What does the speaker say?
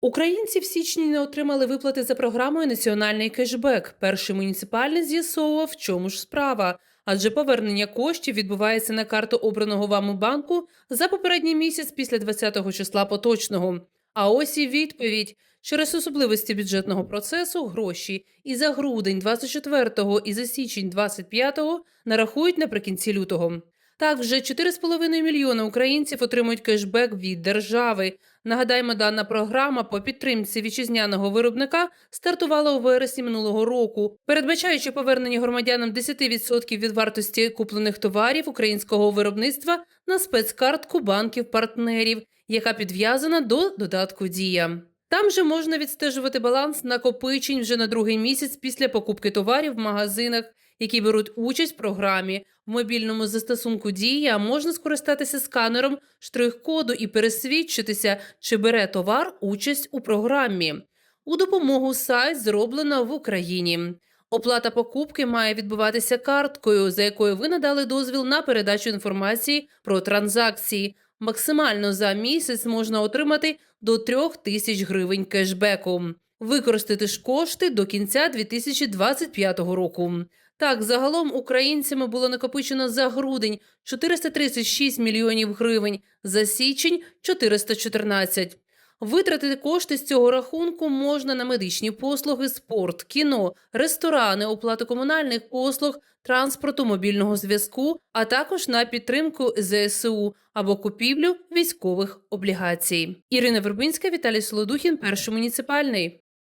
Українці в січні не отримали виплати за програмою Національний кешбек. Перший муніципальний з'ясовував, в чому ж справа. Адже повернення коштів відбувається на карту обраного вами банку за попередній місяць після 20-го числа поточного. А ось і відповідь. Через особливості бюджетного процесу гроші і за грудень 24-го, і за січень 25-го нарахують наприкінці лютого. Так, вже 4,5 мільйони українців отримують кешбек від держави. Нагадаємо, дана програма по підтримці вітчизняного виробника стартувала у вересні минулого року, передбачаючи повернення громадянам 10% від вартості куплених товарів українського виробництва на спецкартку банків-партнерів, яка підв'язана до додатку Дія. Там же можна відстежувати баланс накопичень вже на другий місяць після покупки товарів в магазинах, які беруть участь в програмі. В мобільному застосунку Дія можна скористатися сканером штрих-коду і пересвідчитися, чи бере товар участь у програмі. У допомогу сайт зроблено в Україні. Оплата покупки має відбуватися карткою, за якою ви надали дозвіл на передачу інформації про транзакції. Максимально за місяць можна отримати до 3 тисяч гривень кешбеку. Використати ж кошти до кінця 2025 року. Так, загалом українцями було накопичено за грудень 436 мільйонів гривень, за січень 414. Витратити кошти з цього рахунку можна на медичні послуги, спорт, кіно, ресторани, оплату комунальних послуг, транспорту, мобільного зв'язку, а також на підтримку ЗСУ або купівлю військових облігацій. Ірина Вербинська, Віталій Солодухін, перший муніципальний.